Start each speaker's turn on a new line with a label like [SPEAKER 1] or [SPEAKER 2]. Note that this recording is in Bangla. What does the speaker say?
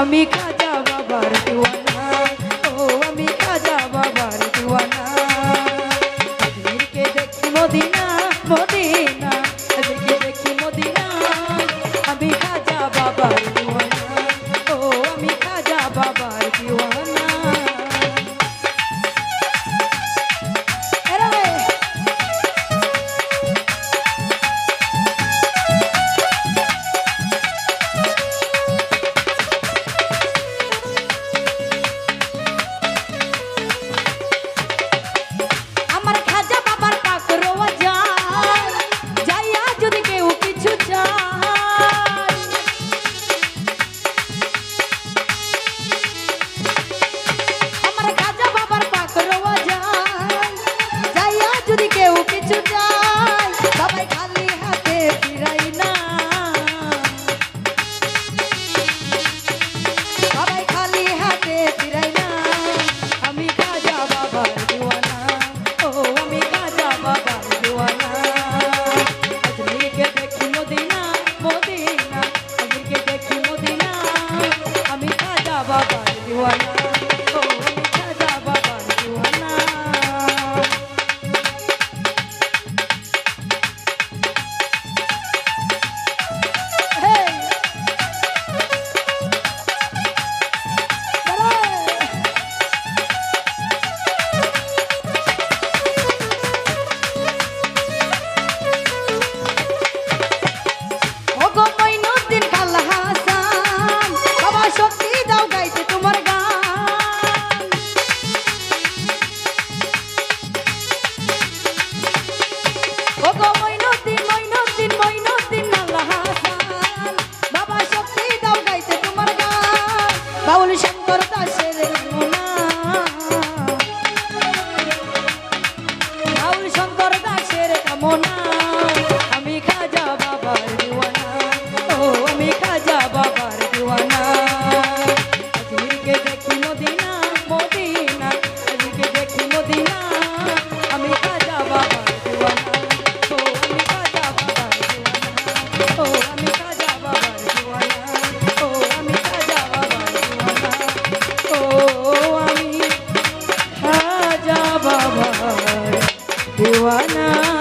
[SPEAKER 1] আমি খাজা বাবার দিওয়ানা। ও আমি খাজা বাবার দিওয়ানা। কে দেখি মদিনা মদিনা ভগবান বাউল শঙ্কর দাস। বাবা দিওয়ানা